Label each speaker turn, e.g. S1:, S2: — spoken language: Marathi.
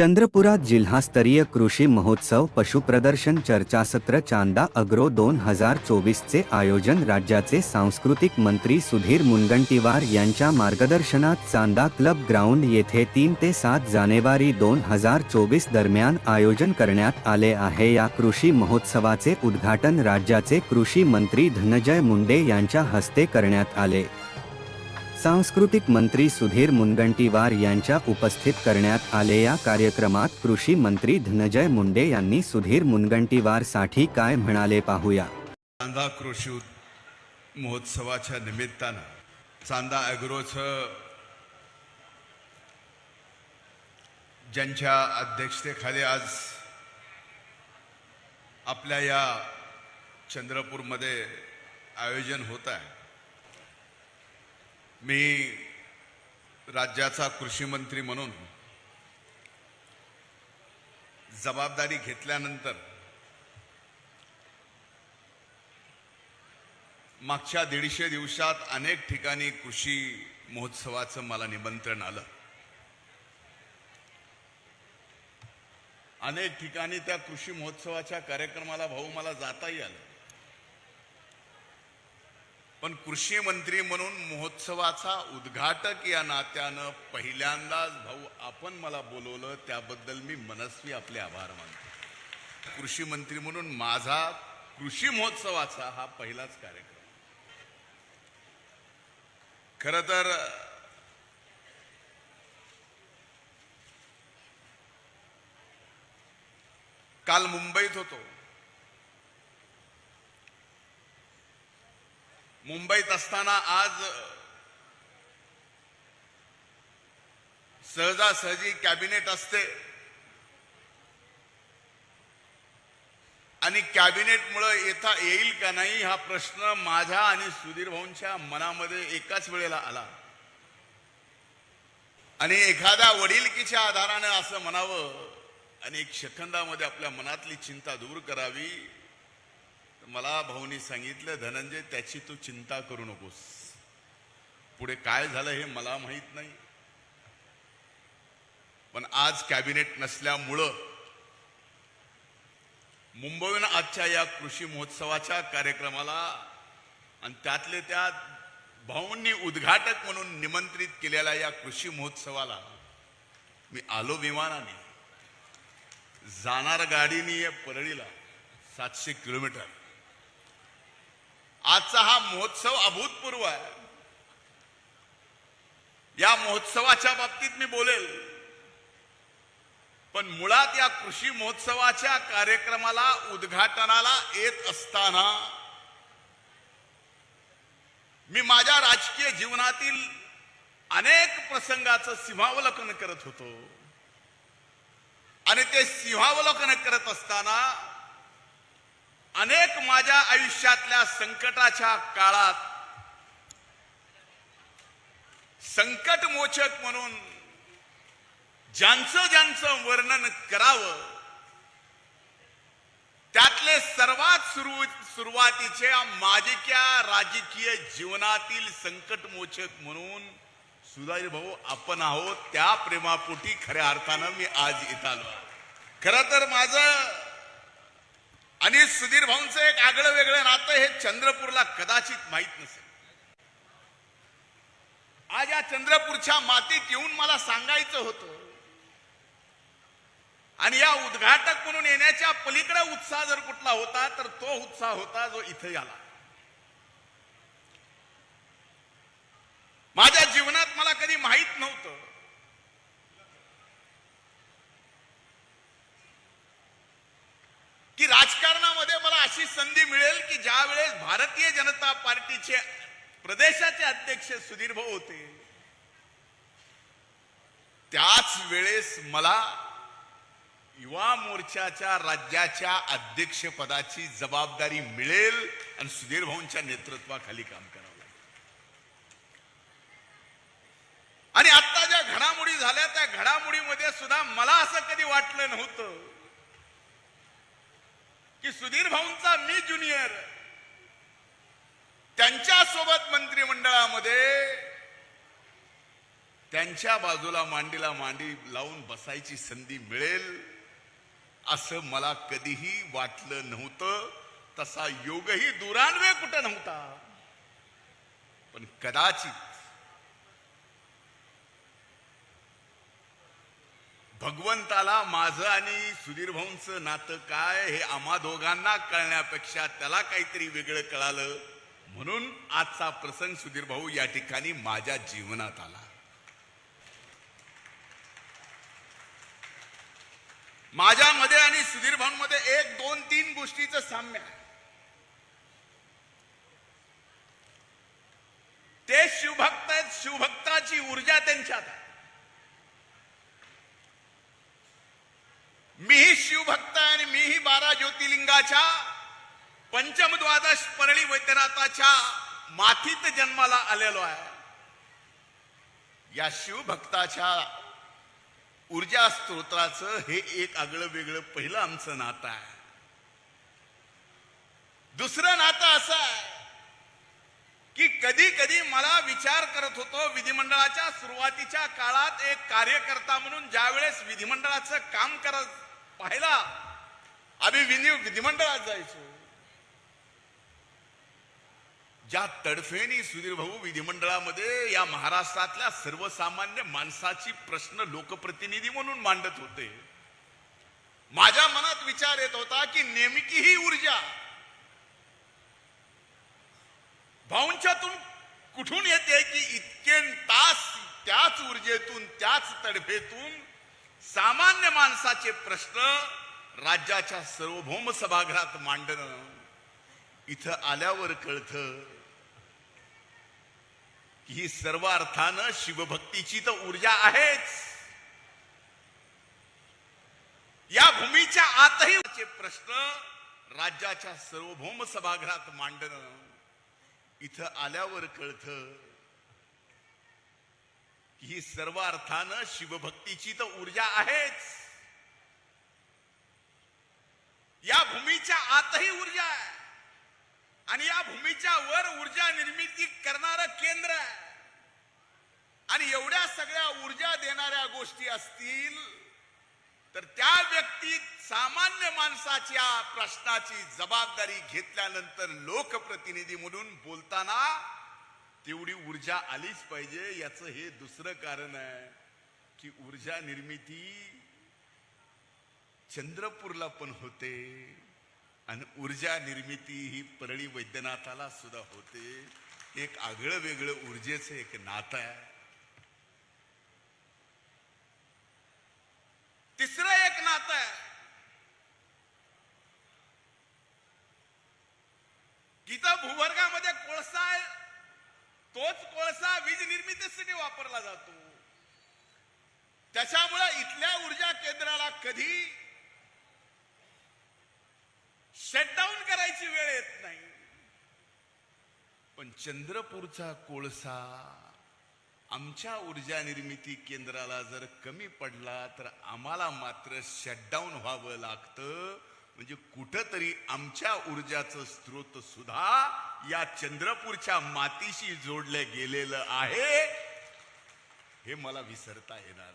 S1: चंद्रपुरात जिल्हास्तरीय कृषी महोत्सव पशुप्रदर्शन चर्चासत्र चांदा अग्रो दोन हजार चोवीसचे आयोजन राज्याचे सांस्कृतिक मंत्री सुधीर मुनगंटीवार यांच्या मार्गदर्शनात चांदा क्लब ग्राउंड येथे तीन ते सात जानेवारी दोन हजार चोवीस दरम्यान आयोजन करण्यात आले आहे. या कृषी महोत्सवाचे उद्घाटन राज्याचे कृषी मंत्री धनंजय मुंडे यांच्या हस्ते करण्यात आले. सांस्कृतिक मंत्री सुधीर मुनगंटीवार यांच्या उपस्थित करण्यात आले या कार्यक्रमात कृषी मंत्री धनजय मुंडे यांनी सुधीर मुनगंटीवारसाठी काय म्हणाले पाहूया.
S2: चांदा कृषी महोत्सवाच्या निमित्तानं चांदा ॲग्रोचं ज्यांच्या अध्यक्षतेखाली आज आपल्या या चंद्रपूरमध्ये आयोजन होत आहे मी राज्याचा कृषी मंत्री म्हणून जबाबदारी घेतल्यानंतर मागच्या दीडशे दिवसात अनेक ठिकाणी कृषी महोत्सवाचं मला निमंत्रण आलं. अनेक ठिकाणी त्या कृषी महोत्सवाच्या कार्यक्रमाला भाऊ मला जाताही आलं. पण कृषी मंत्री म्हणून महोत्सवाचा उद्घाटक या नात्यानं पहिल्यांदाच भाऊ आपण मला बोलवलं त्याबद्दल मी मनस्वी आपले आभार मानतो. कृषी मंत्री म्हणून माझा कृषी महोत्सवाचा हा पहिलाच कार्यक्रम. खर तर काल मुंबईत होतो. मुंबईत असताना आज सहजासहजी कॅबिनेट असते. आणि कॅबिनेटमुळं येता येईल का नाही हा प्रश्न माझ्या आणि सुधीर भाऊंच्या मनामध्ये एकाच वेळेला आला. आणि एखाद्या वडीलकीच्या आधाराने असं म्हणावं आणि एक शखंदामध्ये आपल्या मनातली चिंता दूर करावी मला भाऊनी सांगितलं धनंजय त्याची तू चिंता करू नकोस. पुढे काय झालं हे मला माहीत नाही. पण आज कॅबिनेट नसल्यामुळं मुंबईनं आजच्या या कृषी महोत्सवाच्या कार्यक्रमाला आणि त्यातले त्यात भाऊंनी उद्घाटक म्हणून निमंत्रित केलेल्या या कृषी महोत्सवाला मी आलो विमानाने. जाणार गाडीने परळीला सातशे किलोमीटर. आजचा हा महोत्सव अभूतपूर्व आहे. या महोत्सवाच्या बाबतीत मी बोलेल. पण मुळात या कृषी महोत्सवाच्या कार्यक्रमाला उद्घाटनाला येत असताना मी माझ्या राजकीय जीवनातील अनेक प्रसंगाचं सिंहावलोकन करत होतो. आणि ते सिंहावलोकन करत असताना अनेक माझ्या आयुष्यातल्या संकटाच्या काळात संकट मोचक म्हणून ज्यांचं ज्यांचं वर्णन करावं त्यातले सर्वात सुरू सुरुवातीच्या माझ्या राजकीय जीवनातील संकटमोचक म्हणून सुधारी भाऊ आपण आहोत त्या प्रेमापोटी खऱ्या अर्थानं मी आज इथं आलो खर तर माझं आणि सुधीर भाऊंचं एक आगळं वेगळं नातं हे चंद्रपूरला कदाचित माहीत नसेल. आज या चंद्रपूरच्या मातीत येऊन मला सांगायचं होतं आणि या उद्घाटक म्हणून येण्याच्या पलीकडे उत्साह जर कुठला होता तर तो उत्साह होता जो इथे आला. माझ्या जीवनात मला कधी माहीत नव्हतं. की राजकारण त्यावेळेस भारतीय जनता पार्टीचे प्रदेशाचे अध्यक्ष सुधीर भाऊ होते. त्याच वेळेस मला युवा मोर्चाच्या राज्याच्या अध्यक्षपदाची जबाबदारी मिळेल आणि सुधीर भाऊंच्या नेतृत्वाखाली काम करावं लागेल. आणि आता ज्या घडामोडी झाल्या त्या घडामोडीमध्ये सुद्धा मला असं कधी वाटलं नव्हतं की सुधीर भाऊंचा मी ज्युनियर त्यांच्यासोबत मंत्रिमंडळामध्ये त्यांच्या बाजूला मांडीला मांडी लावून बसायची संधी मिळेल असं मला कधीही वाटलं नव्हतं. तसा योगही दुरान्वय कुठं नव्हता. पण कदाचित भगवंताला माझं आणि सुधीर भाऊंचं नातं काय हे आम्हा दोघांना कळण्यापेक्षा त्याला काहीतरी वेगळं कळालं. म्हणून आजचा प्रसंग सुधीर भाऊ या ठिकाणी माझ्या जीवनात आला. माझ्यामध्ये आणि सुधीर भाऊंमध्ये एक दोन तीन गोष्टीचं साम्य आहे. ते शिवभक्त आहेत शिवभक्ताची ऊर्जा त्यांच्यात आहे. मीही शिवभक्त आहे आणि मीही बारा ज्योतिर्लिंगाच्या पंचमद्वादश परळी वैद्यनाथाच्या माथीत जन्माला आलेलो आहे. या शिवभक्ताच्या ऊर्जा स्त्रोत्राचं हे एक आगळं वेगळं पहिलं आमचं नातं आहे. दुसरं नातं असं आहे की कधी कधी मला विचार करत होतो विधिमंडळाच्या सुरुवातीच्या काळात एक कार्यकर्ता म्हणून ज्यावेळेस विधिमंडळाचं काम करत पाहिला आम्ही विधी विधिमंडळात जायचो. ज्या तडफेनी सुधीर भाऊ विधिमंडळामध्ये या महाराष्ट्रातल्या सर्वसामान्य माणसाची प्रश्न लोकप्रतिनिधी म्हणून मांडत होते माझ्या मनात विचार येत होता की नेमकी ही ऊर्जा भाऊंच्यातून कुठून येते की इतके तास त्याच ऊर्जेतून त्याच तडफेतून सामान्य माणसाचे प्रश्न राज्याच्या सार्वभौम सभागृहात मांडणं इथं आल्यावर कळतं ही सर्व अर्थानं शिवभक्तीची तर ऊर्जा आहेच. या भूमीच्या आतही प्रश्न राज्याच्या सार्वभौम सभागृहात मांडणं इथं आल्यावर कळतं ही सर्व अर्थानं शिवभक्तीची तर ऊर्जा आहेच. या भूमीच्या आतही ऊर्जा आहे. आणि या भूमीच्या वर ऊर्जा निर्मिती करणारं केंद्र आहे. आणि एवढ्या सगळ्या ऊर्जा देणाऱ्या गोष्टी असतील तर त्या व्यक्तीत सामान्य माणसाच्या प्रश्नाची जबाबदारी घेतल्यानंतर लोकप्रतिनिधी म्हणून बोलताना तेवढी ऊर्जा आलीच पाहिजे याचं हे दुसरं कारण आहे की ऊर्जा निर्मिती चंद्रपूरला पण होते. आणि ऊर्जा निर्मिती ही परळी वैद्यनाथाला सुद्धा होते. एक आगळं वेगळं ऊर्जेचं एक नातं आहे. तिसरं एक नातं आहे. गीता भूवर्गामध्ये कोळसा आहे. तोच कोळसा वीज निर्मितीसाठी वापरला जातो. त्याच्यामुळे इथल्या ऊर्जा केंद्राला कधी शटडाऊन करायची वेळ येत नाही. पण चंद्रपूरचा कोळसा आमच्या ऊर्जा निर्मिती केंद्राला जर कमी पडला तर आम्हाला मात्र शटडाऊन व्हावं लागतं. म्हणजे कुठंतरी आमच्या ऊर्जाचं स्रोत सुद्धा या चंद्रपूरच्या मातीशी जोडलं गेलेलं आहे. हे मला विसरता येणार.